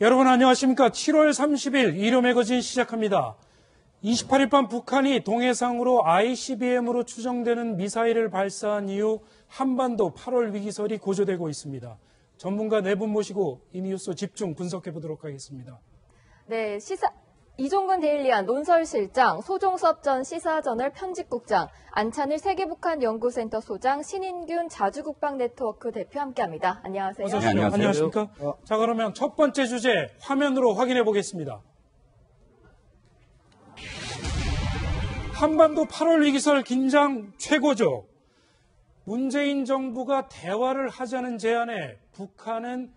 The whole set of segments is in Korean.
여러분 안녕하십니까. 7월 30일 일요 매거진 시작합니다. 28일 밤 북한이 동해상으로 ICBM으로 추정되는 미사일을 발사한 이후 한반도 8월 위기설이 고조되고 있습니다. 전문가 네 분 모시고 이 뉴스 집중 분석해 보도록 하겠습니다. 네, 시사 이종근 데일리안 논설실장, 소종섭 전 시사저널 편집국장, 안찬일 세계북한 연구센터 소장, 신인균 자주국방 네트워크 대표 함께합니다. 안녕하세요. 네, 안녕하세요. 안녕하십니까. 자 그러면 첫 번째 주제 화면으로 확인해 보겠습니다. 한반도 8월 위기설 긴장 최고죠. 문재인 정부가 대화를 하자는 제안에 북한은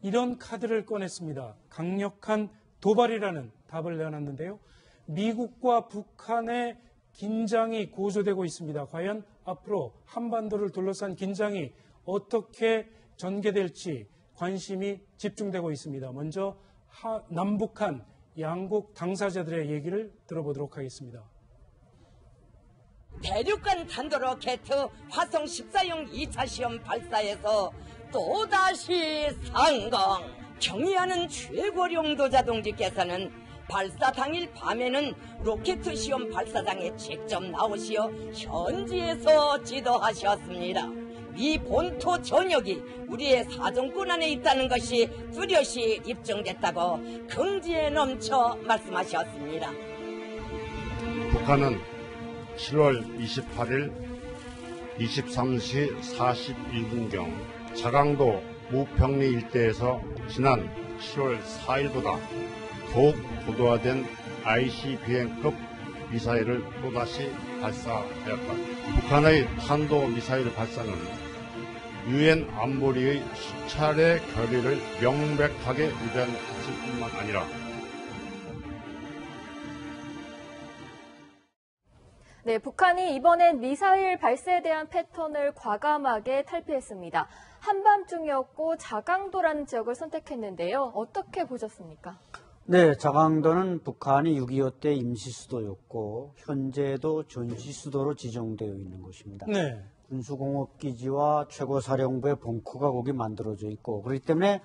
이런 카드를 꺼냈습니다. 강력한 도발이라는 답을 내놨는데요. 미국과 북한의 긴장이 고조되고 있습니다. 과연 앞으로 한반도를 둘러싼 긴장이 어떻게 전개될지 관심이 집중되고 있습니다. 먼저 하- 남북한 양국 당사자들의 얘기를 들어보도록 하겠습니다. 대륙간 탄도 로켓 화성 14형 2차 시험 발사에서 또다시 성공. 경의하는 최고령도 자 동지께서는 발사 당일 밤에는 로켓 시험 발사장에 직접 나오시어 현지에서 지도하셨습니다. 미 본토 전역이 우리의 사정권 안에 있다는 것이 뚜렷이 입증됐다고 긍지에 넘쳐 말씀하셨습니다. 북한은 7월 28일 23시 41분경 자강도 무평리 일대에서 지난 10월 4일보다 더욱 고도화된 ICBM급 미사일을 또다시 발사하였다. 북한의 탄도 미사일 발사는 유엔 안보리의 수차례 결의를 명백하게 위반했을 뿐만 아니라 네, 북한이 이번엔 미사일 발사에 대한 패턴을 과감하게 탈피했습니다. 한밤중이었고 자강도라는 지역을 선택했는데요. 어떻게 보셨습니까? 네, 자강도는 북한이 6.25 때 임시 수도였고 현재도 전시 수도로 지정되어 있는 곳입니다. 네. 군수공업기지와 최고사령부의 본코가 거기 만들어져 있고 그렇기 때문에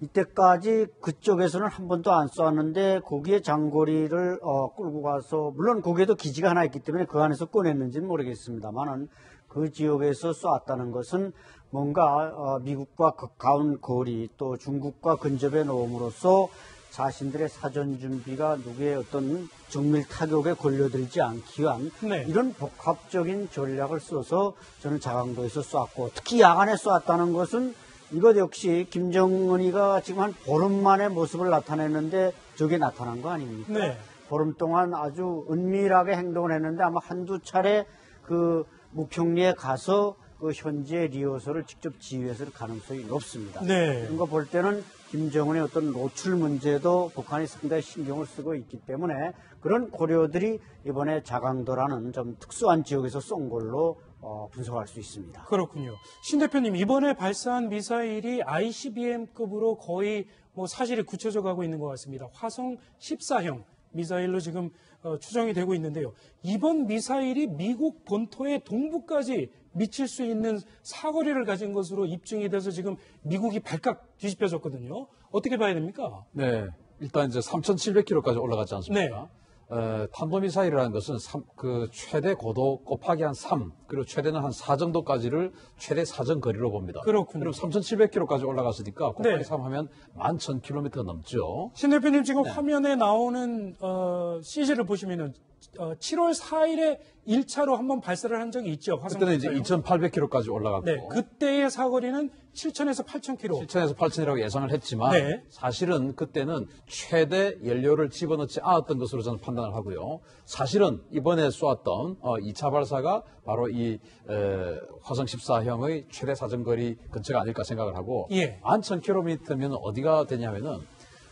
이때까지 그쪽에서는 한 번도 안 쏘았는데 거기에 장거리를 어, 끌고 가서 물론 거기에도 기지가 하나 있기 때문에 그 안에서 꺼냈는지는 모르겠습니다만은 그 지역에서 쏘았다는 것은 뭔가 어, 미국과 가까운 거리 또 중국과 근접해 놓음으로써 자신들의 사전 준비가 누구의 어떤 정밀 타격에 걸려들지 않기 위한 네. 이런 복합적인 전략을 써서 저는 자강도에서 쐈고 특히 야간에 쐈다는 것은 이것 역시 김정은이가 지금 한 보름 만에 모습을 나타냈는데 저게 나타난 거 아닙니까? 네. 보름 동안 아주 은밀하게 행동을 했는데 아마 한두 차례 그 무평리에 가서 그 현지의 리허설을 직접 지휘했을 가능성이 높습니다. 네. 그런 거 볼 때는 김정은의 어떤 노출 문제도 북한이 상당히 신경을 쓰고 있기 때문에 그런 고려들이 이번에 자강도라는 좀 특수한 지역에서 쏜 걸로 어, 분석할 수 있습니다. 그렇군요. 신 대표님 이번에 발사한 미사일이 ICBM급으로 거의 뭐 사실이 굳혀져 가고 있는 것 같습니다. 화성 14형 미사일로 지금 어, 추정이 되고 있는데요. 이번 미사일이 미국 본토의 동부까지 미칠 수 있는 사거리를 가진 것으로 입증이 돼서 지금 미국이 발칵 뒤집혀졌거든요. 어떻게 봐야 됩니까? 네. 일단 이제 3,700km까지 올라가지 않습니까? 어, 탄도미사일이라는 것은 삼- 그 최대 고도 곱하기 한 3, 그리고 최대는 한 4 정도까지를 최대 사정 거리로 봅니다. 그렇군요. 그럼 3,700km까지 올라갔으니까 곱하기 네. 3 하면 11,000km 넘죠. 신 대표님 네. 지금 화면에 나오는 어, CG를 보시면은 어, 7월 4일에 1차로 한번 발사를 한 적이 있죠. 그때는 이제 14형. 2,800km까지 올라갔고 네, 그때의 사거리는 7천에서 8,000km. 7천에서 8천이라고 예상을 했지만 네. 사실은 그때는 최대 연료를 집어넣지 않았던 것으로 저는 판단을 하고요. 사실은 이번에 쏘았던 어, 2차 발사가 바로 이 에, 화성 14형의 최대 사정거리 근처가 아닐까 생각을 하고 예. 11,000km면 어디가 되냐면은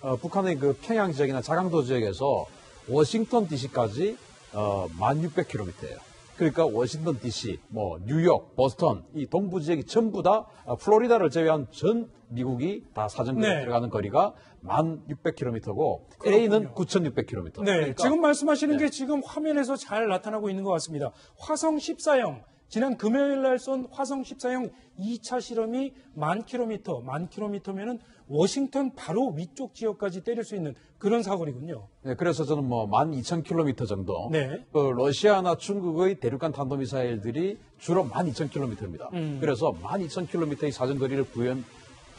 어, 북한의 그 평양 지역이나 자강도 지역에서 워싱턴 DC까지 어, 1,600km예요. 그러니까 워싱턴 DC, 뭐 뉴욕, 보스턴 이 동부 지역이 전부 다 어, 플로리다를 제외한 전 미국이 다 사정거리 네. 들어가는 거리가 1,600km고 LA는 9,600km. 네, 지금 말씀하시는 게 지금 화면에서 잘 나타나고 있는 것 같습니다. 화성 14형 지난 금요일 날 쏜 화성 14형 2차 실험이 만 킬로미터, 만 킬로미터면은 워싱턴 바로 위쪽 지역까지 때릴 수 있는 그런 사거리군요. 네, 그래서 저는 뭐 12,000km 정도. 네. 그 러시아나 중국의 대륙간 탄도미사일들이 주로 12,000km입니다. 음. 그래서 12,000km의 사정거리를 구현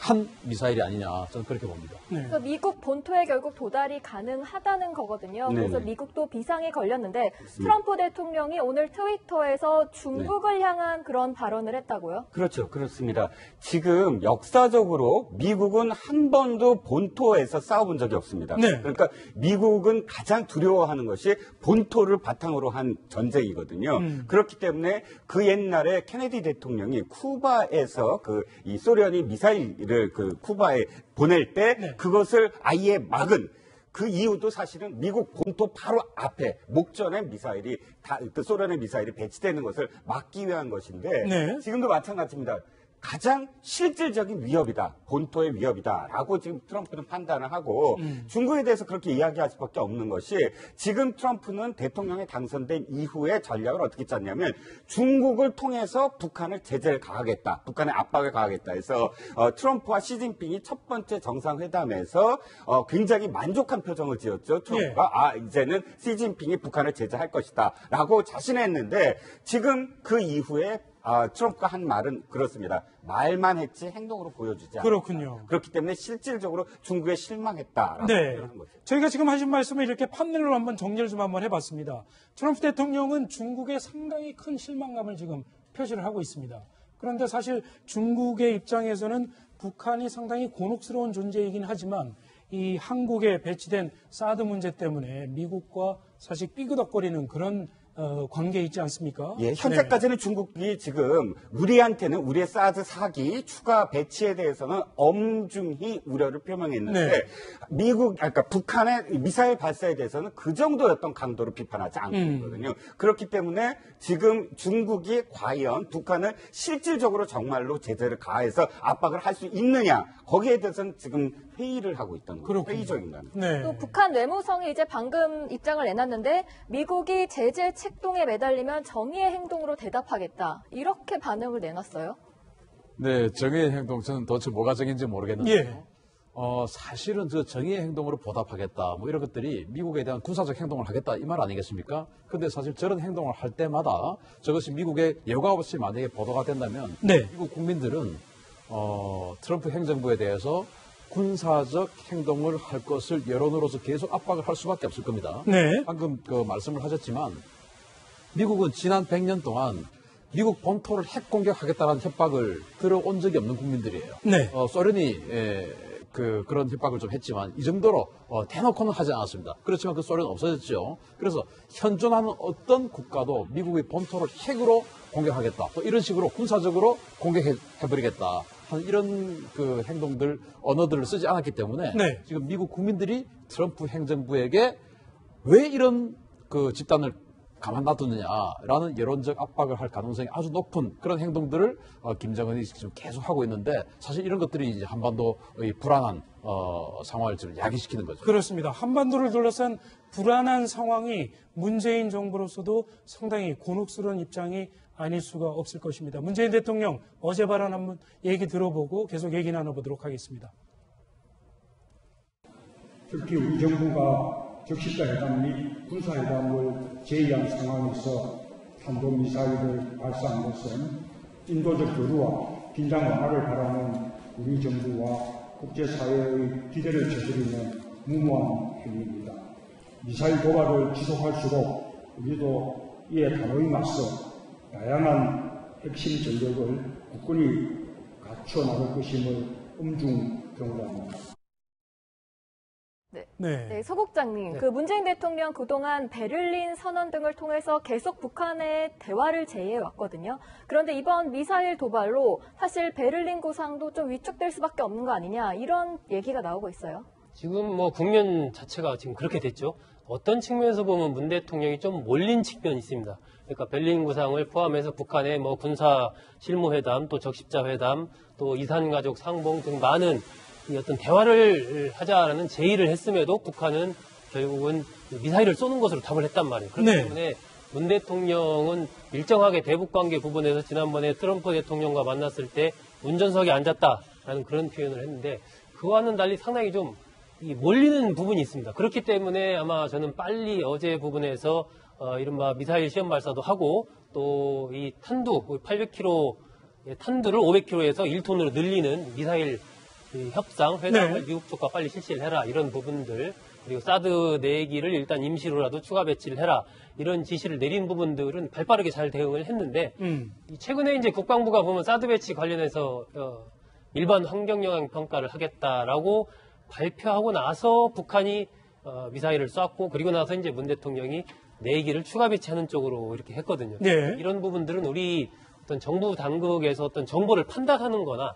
한 미사일이 아니냐 저는 그렇게 봅니다. 네. 그래서 미국 본토에 결국 도달이 가능하다는 거거든요. 그래서 네네. 미국도 비상에 걸렸는데 트럼프 대통령이 오늘 트위터에서 중국을 네. 향한 그런 발언을 했다고요? 그렇죠. 그렇습니다. 지금 역사적으로 미국은 한 번도 본토에서 싸워본 적이 없습니다. 네. 그러니까 미국은 가장 두려워하는 것이 본토를 바탕으로 한 전쟁이거든요. 음. 그렇기 때문에 그 옛날에 케네디 대통령이 쿠바에서 그 이 소련이 미사일 을그 쿠바에 보낼 때 네. 그것을 아예 막은 그 이유도 사실은 미국 본토 바로 앞에 목전에 미사일이 다, 그 소련의 미사일이 배치되는 것을 막기 위한 것인데 네. 지금도 마찬가지입니다. 가장 실질적인 위협이다. 본토의 위협이다라고 지금 트럼프는 판단을 하고 음. 중국에 대해서 그렇게 이야기할 수밖에 없는 것이 지금 트럼프는 대통령에 당선된 이후에 전략을 어떻게 짰냐면 중국을 통해서 북한을 제재를 가하겠다. 북한의 압박을 가하겠다 해서 어, 트럼프와 시진핑이 첫 번째 정상회담에서 어, 굉장히 만족한 표정을 지었죠. 트럼프가 아 이제는 시진핑이 북한을 제재할 것이다라고 자신했는데 지금 그 이후에 아, 트럼프가 한 말은 그렇습니다. 말만 했지 행동으로 보여주지 않았다. 그렇군요. 그렇기 때문에 실질적으로 중국에 실망했다라고 네. 거죠. 저희가 지금 하신 말씀을 이렇게 판넬로 한번 정리를 좀 한번 해봤습니다. 트럼프 대통령은 중국에 상당히 큰 실망감을 지금 표시를 하고 있습니다. 그런데 사실 중국의 입장에서는 북한이 상당히 곤혹스러운 존재이긴 하지만 이 한국에 배치된 사드 문제 때문에 미국과 사실 삐그덕거리는 그런 어, 관계에 있지 않습니까? 예, 네. 현재까지는 중국이 지금 우리한테는 우리의 사드 사기 추가 배치에 대해서는 엄중히 우려를 표명했는데 네. 미국, 그러니까 북한의 미사일 발사에 대해서는 그 정도였던 강도로 비판하지 않고 음. 있거든요. 그렇기 때문에 지금 중국이 과연 북한을 실질적으로 정말로 제재를 가해서 압박을 할 수 있느냐 거기에 대해서는 지금 회의를 하고 있다는 거죠. 그렇군요. 회의 중인다는 거죠. 네. 또 북한 외무성이 이제 방금 입장을 내놨는데 미국이 제재 책동에 매달리면 정의의 행동으로 대답하겠다. 이렇게 반응을 내놨어요. 네, 정의의 행동 저는 도대체 뭐가 정인지 모르겠는데 예. 어, 사실은 저 정의의 행동으로 보답하겠다 뭐 이런 것들이 미국에 대한 군사적 행동을 하겠다 이 말 아니겠습니까? 근데 사실 저런 행동을 할 때마다 저것이 미국의 예가 없이 만약에 보도가 된다면 네. 미국 국민들은 어, 트럼프 행정부에 대해서 군사적 행동을 할 것을 여론으로서 계속 압박을 할 수밖에 없을 겁니다. 네. 방금 그 말씀을 하셨지만 미국은 지난 100년 동안 미국 본토를 핵 공격하겠다는 협박을 들어온 적이 없는 국민들이에요. 네. 어, 소련이 에, 그 그런 협박을 좀 했지만 이 정도로 어, 대놓고는 하지 않았습니다. 그렇지만 그 소련은 없어졌죠. 그래서 현존하는 어떤 국가도 미국의 본토를 핵으로 공격하겠다. 또 이런 식으로 군사적으로 공격해버리겠다. 하는 이런 그 행동들 언어들을 쓰지 않았기 때문에 네. 지금 미국 국민들이 트럼프 행정부에게 왜 이런 그 집단을 가만 놔두느냐라는 여론적 압박을 할 가능성이 아주 높은 그런 행동들을 어, 김정은이 지금 계속 하고 있는데 사실 이런 것들이 이제 한반도의 불안한 어, 상황을 지금 야기시키는 거죠. 그렇습니다. 한반도를 둘러싼 불안한 상황이 문재인 정부로서도 상당히 곤혹스러운 입장이 아닐 수가 없을 것입니다. 문재인 대통령 어제 발언 한번 얘기 들어보고 계속 얘기 나눠보도록 하겠습니다. 특히 우리 정부가 적시자 회담 및 군사 회담을 제의한 상황에서 탄도미사일을 발사한 것은 인도적 교류와 긴장 완화를 바라는 우리 정부와 국제사회의 기대를 저지르는 무모한 행위입니다. 미사일 도발을 지속할수록 우리도 이에 단호히 맞서 다양한 핵심 전력을 굳건히 갖춰 나갈 것임을 엄중 경고합니다. 네. 네, 소국장님. 그 문재인 대통령 그동안 베를린 선언 등을 통해서 계속 북한의 대화를 제의해 왔거든요. 그런데 이번 미사일 도발로 사실 베를린 구상도 좀 위축될 수밖에 없는 거 아니냐 이런 얘기가 나오고 있어요. 지금 뭐 국면 자체가 지금 그렇게 됐죠. 어떤 측면에서 보면 문 대통령이 좀 몰린 측면이 있습니다. 그러니까 베를린 구상을 포함해서 북한의 뭐 군사 실무회담, 또 적십자 회담, 또 이산가족 상봉 등 많은 이 어떤 대화를 하자라는 제의를 했음에도 북한은 결국은 미사일을 쏘는 것으로 답을 했단 말이에요. 그렇기 네. 때문에 문 대통령은 일정하게 대북 관계 부분에서 지난번에 트럼프 대통령과 만났을 때 운전석에 앉았다라는 그런 표현을 했는데 그와는 달리 상당히 좀이 몰리는 부분이 있습니다. 그렇기 때문에 아마 저는 빨리 어제 부분에서 어, 이른바 미사일 시험 발사도 하고 또 이 탄두 800km 의 탄두를 500km에서 1톤으로 늘리는 미사일 이 협상 회담을 네. 미국 쪽과 빨리 실시를 해라 이런 부분들 그리고 사드 내기를 일단 임시로라도 추가 배치를 해라 이런 지시를 내린 부분들은 발빠르게 잘 대응을 했는데 음. 이 최근에 이제 국방부가 보면 사드 배치 관련해서 어, 일반 환경 영향 평가를 하겠다라고 발표하고 나서 북한이 어, 미사일을 쐈고 그리고 나서 이제 문 대통령이 내기를 추가 배치하는 쪽으로 이렇게 했거든요. 네. 이런 부분들은 우리 어떤 정부 당국에서 어떤 정보를 판단하는 거나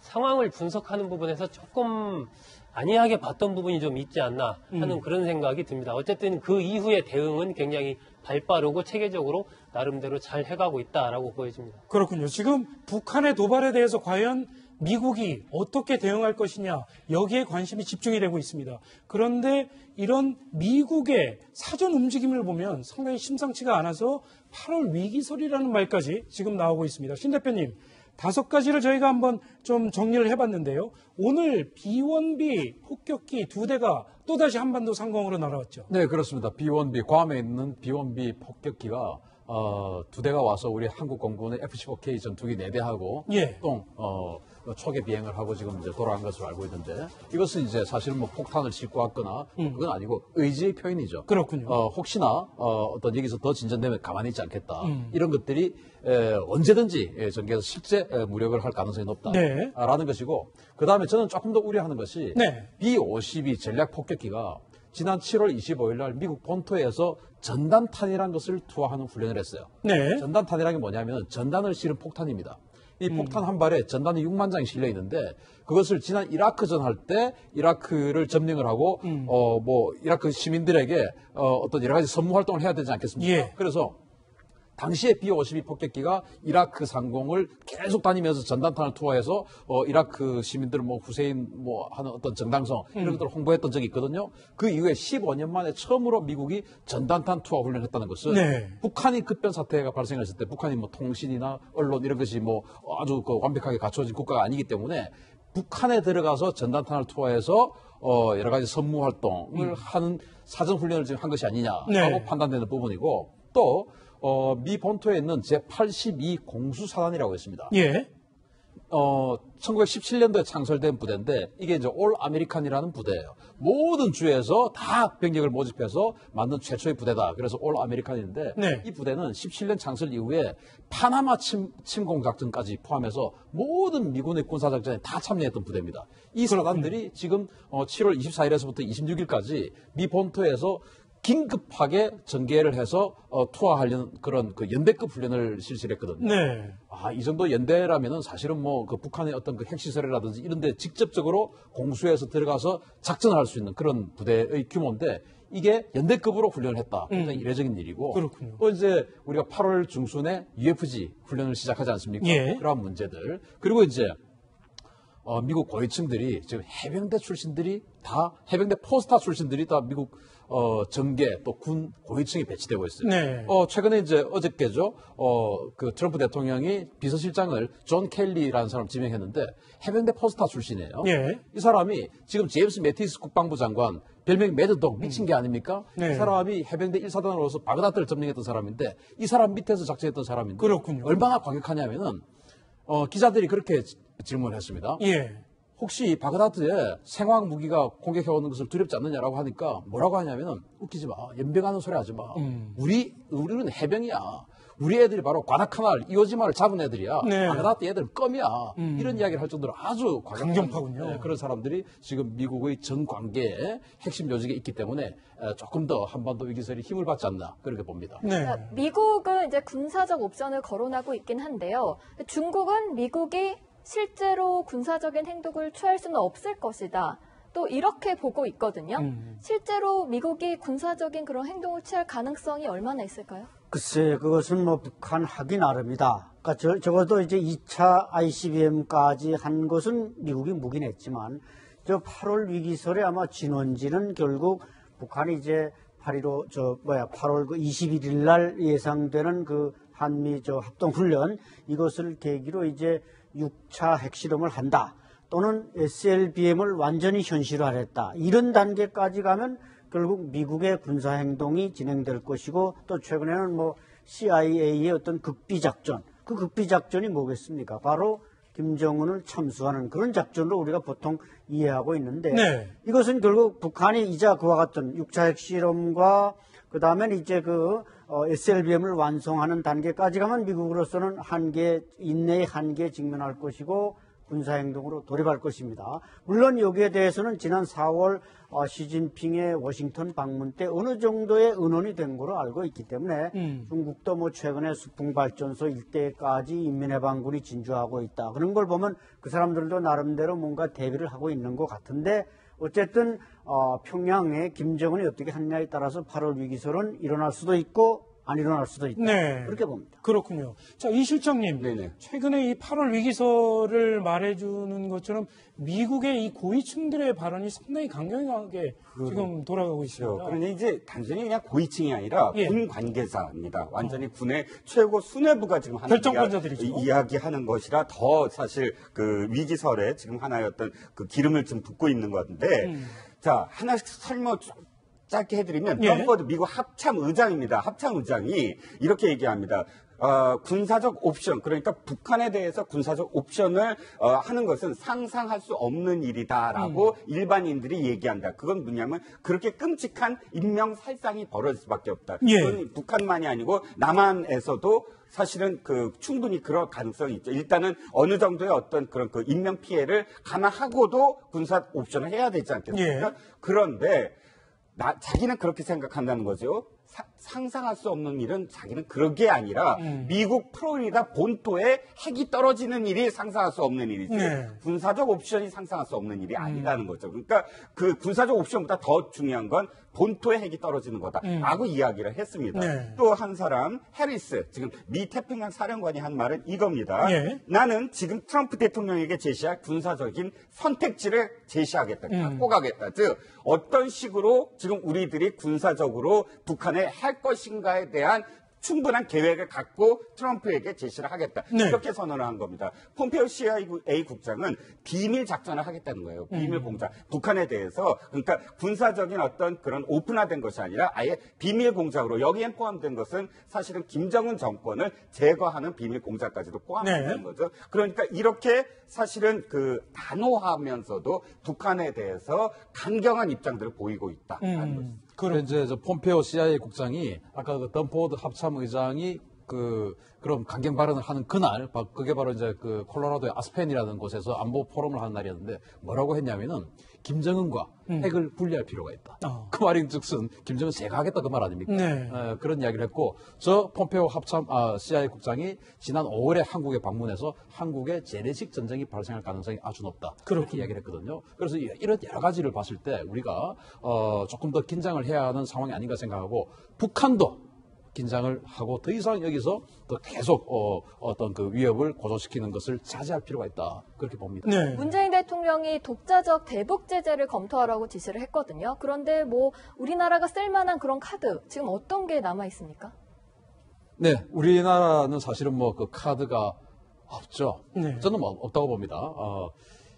상황을 분석하는 부분에서 조금 안이하게 봤던 부분이 좀 있지 않나 하는 음. 그런 생각이 듭니다. 어쨌든 그 이후의 대응은 굉장히 발빠르고 체계적으로 나름대로 잘 해가고 있다라고 보여집니다. 그렇군요. 지금 북한의 도발에 대해서 과연 미국이 어떻게 대응할 것이냐 여기에 관심이 집중이 되고 있습니다. 그런데 이런 미국의 사전 움직임을 보면 상당히 심상치가 않아서 8월 위기설이라는 말까지 지금 나오고 있습니다. 신 대표님 다섯 가지를 저희가 한번 좀 정리를 해봤는데요. 오늘 B1B 폭격기 두 대가 또다시 한반도 상공으로 날아왔죠. 네, 그렇습니다. B1B, 괌에 있는 B1B 폭격기가 어, 두 대가 와서 우리 한국 공군의 F-15K 전투기 네 대하고 예. 또 어, 초계 비행을 하고 지금 이제 돌아간 것으로 알고 있는데 이것은 이제 사실은 뭐 폭탄을 싣고 왔거나 그건 아니고 의지의 표현이죠. 음. 그렇군요. 어, 혹시나 어, 어떤 여기서 더 진전되면 가만히 있지 않겠다. 음. 이런 것들이 에, 언제든지 예, 전개해서 실제 에, 무력을 할 가능성이 네. 높다라는 것이고 그 다음에 저는 조금 더 우려하는 것이 네. B-52 전략 폭격기가 지난 7월 25일 날 미국 본토에서 전단탄이라는 것을 투하하는 훈련을 했어요. 네. 전단탄이라는 게 뭐냐면 전단을 실은 폭탄입니다. 이 폭탄 한 발에 전단이 6만 장이 실려 있는데 그것을 지난 이라크전 할 때 이라크를 점령을 하고 어뭐 이라크 시민들에게 어 어떤 여러 가지 선무 활동을 해야 되지 않겠습니까? 예. 그래서 당시에 B-52 폭격기가 이라크 상공을 계속 다니면서 전단탄을 투하해서 어, 이라크 시민들 뭐 후세인 뭐 하는 어떤 정당성 이런 것들을 홍보했던 적이 있거든요. 그 이후에 15년 만에 처음으로 미국이 전단탄 투하 훈련을 했다는 것은 네. 북한이 급변 사태가 발생했을 때 북한이 뭐 통신이나 언론 이런 것이 뭐 아주 그 완벽하게 갖춰진 국가가 아니기 때문에 북한에 들어가서 전단탄을 투하해서 어 여러 가지 선무 활동을 하는 사전 훈련을 지금 한 것이 아니냐라고 네. 판단되는 부분이고 또 어, 미 본토에 있는 제82 공수사단이라고 있습니다. 예. 어, 1917년도에 창설된 부대인데 이게 이제 올 아메리칸이라는 부대예요. 모든 주에서 다 병력을 모집해서 만든 최초의 부대다. 그래서 올 아메리칸인데 네. 이 부대는 17년 창설 이후에 파나마 침, 침공 작전까지 포함해서 모든 미군의 군사 작전에 다 참여했던 부대입니다. 이 사단들이 지금 어, 7월 24일에서부터 26일까지 미 본토에서 긴급하게 전개를 해서 어, 투하하려는 그런 그 연대급 훈련을 실시를 했거든요. 네. 아, 이 정도 연대라면은 사실은 뭐 그 북한의 어떤 그 핵시설이라든지 이런 데 직접적으로 공수해서 들어가서 작전을 할 수 있는 그런 부대의 규모인데 이게 연대급으로 훈련을 했다. 굉장히 이례적인 일이고. 음. 그렇군요. 또 이제 우리가 8월 중순에 UFG 훈련을 시작하지 않습니까? 예. 그러한 문제들. 그리고 이제 어, 미국 고위층들이 지금 해병대 출신들이 다 해병대 포스타 출신들이 다 미국 어, 정계 또 군 고위층이 배치되고 있어요. 네. 어, 최근에 이제 어저께죠. 어, 그 트럼프 대통령이 비서실장을 존 켈리라는 사람 을 지명했는데 해병대 포스타 출신이에요. 예. 이 사람이 지금 제임스 매티스 국방부 장관 별명이 매드독 미친 게 아닙니까? 네. 이 사람이 해병대 1사단으로서 바그다드를 점령했던 사람인데 이 사람 밑에서 작전했던 사람인데 그렇군요. 얼마나 과격하냐면은 어, 기자들이 그렇게 지- 질문을 했습니다. 예. 혹시 바그다드에 생화학 무기가 공격해 오는 것을 두렵지 않느냐라고 하니까 뭐라고 하냐면은 웃기지 마. 연병하는 소리 하지 마. 음. 우리 우리는 해병이야. 우리 애들이 바로 과다카날 이오지마를 잡은 애들이야. 네. 음. 바그다드 애들은 껌이야. 이런 이야기를 할 정도로 아주 강경파군요. 네, 그런 사람들이 지금 미국의 전 관계에 핵심 요직에 있기 때문에 에, 조금 더 한반도 위기설이 힘을 받지 않나 그렇게 봅니다. 네. 그러니까 미국은 이제 군사적 옵션을 거론하고 있긴 한데요. 중국은 미국이 실제로 군사적인 행동을 취할 수는 없을 것이다. 또 이렇게 보고 있거든요. 음. 실제로 미국이 군사적인 그런 행동을 취할 가능성이 얼마나 있을까요? 글쎄, 그것은 뭐 북한 하기 나름이다. 그러니까 저, 적어도 이제 2차 ICBM까지 한 것은 미국이 무긴 했지만, 저 8월 위기설에 아마 진원지는 결국 북한이 이제 8.15, 저, 뭐야, 8월 그 21일 날 예상되는 그 한미 저 합동 훈련 이것을 계기로 이제 6차 핵실험을 한다. 또는 SLBM을 완전히 현실화했다. 이런 단계까지 가면 결국 미국의 군사 행동이 진행될 것이고 또 최근에는 뭐 CIA의 어떤 극비 작전, 그 극비 작전이 뭐겠습니까? 바로 김정은을 참수하는 그런 작전으로 우리가 보통 이해하고 있는데 네. 이것은 결국 북한이 이자 그와 같은 6차 핵실험과 그 다음에 이제 그 어, SLBM을 완성하는 단계까지 가면 미국으로서는 한계 인내의 한계에 직면할 것이고 군사행동으로 돌입할 것입니다. 물론 여기에 대해서는 지난 4월 어, 시진핑의 워싱턴 방문 때 어느 정도의 의논이 된 거로 알고 있기 때문에 음. 중국도 뭐 최근에 수풍발전소 일대까지 인민해방군이 진주하고 있다. 그런 걸 보면 그 사람들도 나름대로 뭔가 대비를 하고 있는 것 같은데 어쨌든 어, 평양에 김정은이 어떻게 하느냐에 따라서 8월 위기설은 일어날 수도 있고 안 일어날 수도 있다. 네. 그렇게 봅니다. 그렇군요. 자, 이 실장님. 네네. 최근에 이 8월 위기설을 말해주는 것처럼 미국의 이 고위층들의 발언이 상당히 강경하게 지금 돌아가고 있습니다. 그렇죠. 그러니 이제 단순히 그냥 고위층이 아니라 예. 군 관계자입니다. 완전히 군의 최고 수뇌부가 지금 하는 결정권자들이죠. 이야- 이야 기하는 것이라 더 사실 그 위기설에 지금 하나의 어떤 그 기름을 좀 붓고 있는 건데 음. 자 하나씩 설명 좀 짧게 해드리면 예. 덤퍼드 미국 합참 의장입니다. 합참 의장이 이렇게 얘기합니다. 어, 군사적 옵션 그러니까 북한에 대해서 군사적 옵션을 어, 하는 것은 상상할 수 없는 일이다라고 음. 일반인들이 얘기한다. 그건 뭐냐면 그렇게 끔찍한 인명 살상이 벌어질 수밖에 없다. 예. 그건 북한만이 아니고 남한에서도 사실은 그 충분히 그럴 가능성이 있죠. 일단은 어느 정도의 어떤 그런 그 인명 피해를 감안하고도 군사 옵션을 해야 되지 않겠습니까? 예. 그런데 나, 자기는 그렇게 생각한다는 거죠. 사- 상상할 수 없는 일은 자기는 그런 게 아니라 음. 미국 플로리다 본토에 핵이 떨어지는 일이 상상할 수 없는 일이지 네. 음. 군사적 옵션이 상상할 수 없는 일이 아니라는 거죠. 그러니까 그 군사적 옵션보다 더 중요한 건 본토에 핵이 떨어지는 거다라고 이야기를 했습니다. 음. 네. 또한 사람 해리스 지금 미 태평양 사령관이 한 말은 이겁니다. 예. 나는 지금 트럼프 대통령에게 제시할 군사적인 선택지를 제시하겠다. 음. 갖고 가겠다. 즉 어떤 식으로 지금 우리들이 군사적으로 북한에 할 것인가에 대한 충분한 계획을 갖고 트럼프에게 제시를 하겠다. 네. 이렇게 선언을 한 겁니다. 폼페오 CIA 국장은 비밀 작전을 하겠다는 거예요. 음. 비밀 공작. 북한에 대해서 그러니까 군사적인 어떤 그런 오픈화된 것이 아니라 아예 비밀 공작으로 여기엔 포함된 것은 사실은 김정은 정권을 제거하는 비밀 공작까지도 포함된다는 네. 거죠. 그러니까 이렇게 사실은 그 단호하면서도 북한에 대해서 강경한 입장들을 보이고 있다라는 것입니다. 음, 그 그렇 이제 저 폼페오 CIA 국장이 아까 그 덤포드 합참 의장이 그 그런 강경 발언을 하는 그날 바- 그게 바로 이제 그 콜로라도의 아스펜이라는 곳에서 안보 포럼을 하는 날이었는데 뭐라고 했냐면은 김정은과 핵을 분리할 필요가 있다. 음. 어. 그 말인즉슨 김정은 제거하겠다 그 말 아닙니까? 네. 어, 그런 이야기를 했고 저 폼페오 합참 아, CIA 국장이 지난 5월에 한국에 방문해서 한국에 재래식 전쟁이 발생할 가능성이 아주 높다. 그렇게. 이야기를 했거든요. 그래서 이- 이런 여러 가지를 봤을 때 우리가 어, 조금 더 긴장을 해야 하는 상황이 아닌가 생각하고 북한도 긴장을 하고 더 이상 여기서 더 계속 어, 떤 그 위협을 고조시키는 것을 자제할 필요가 있다. 그렇게 봅니다. 네. 문재인 대통령이 독자적 대북 제재를 검토하라고 지시를 했거든요. 그런데 뭐 우리나라가 쓸만한 그런 카드 지금 어떤 게 남아 있습니까? 네, 우리나라는 사실은 뭐 그 카드가 없죠. 네. 저는 뭐 없다고 봅니다. 어,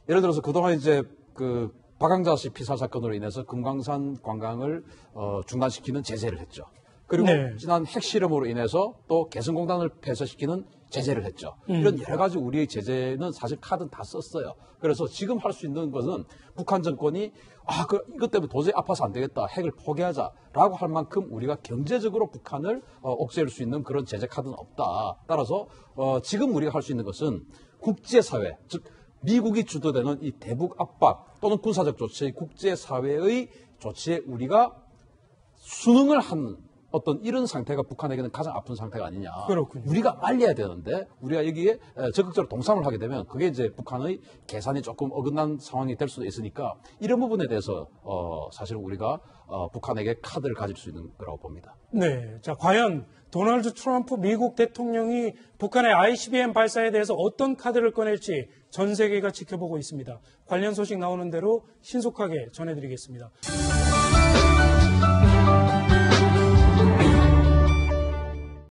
예를 들어서 그동안 이제 그 박항자 씨 피살 사건으로 인해서 금강산 관광을 어, 중단시키는 제재를 했죠. 그리고 네. 지난 핵실험으로 인해서 또 개성공단을 폐쇄시키는 제재를 했죠. 이런 여러 가지 우리의 제재는 사실 카드는 다 썼어요. 그래서 지금 할 수 있는 것은 북한 정권이 아, 그, 이것 때문에 도저히 아파서 안 되겠다. 핵을 포기하자라고 할 만큼 우리가 경제적으로 북한을 어, 억제할 수 있는 그런 제재 카드는 없다. 따라서 어, 지금 우리가 할 수 있는 것은 국제사회, 즉 미국이 주도되는 이 대북 압박 또는 군사적 조치, 국제사회의 조치에 우리가 순응을 한 어떤 이런 상태가 북한에게는 가장 아픈 상태가 아니냐. 그렇군요. 우리가 알려야 되는데 우리가 여기에 에, 적극적으로 동참을 하게 되면 그게 이제 북한의 계산이 조금 어긋난 상황이 될 수도 있으니까 이런 부분에 대해서 어, 사실 우리가 어, 북한에게 카드를 가질 수 있는 거라고 봅니다. 네. 자, 과연 도널드 트럼프 미국 대통령이 북한의 ICBM 발사에 대해서 어떤 카드를 꺼낼지 전 세계가 지켜보고 있습니다. 관련 소식 나오는 대로 신속하게 전해드리겠습니다.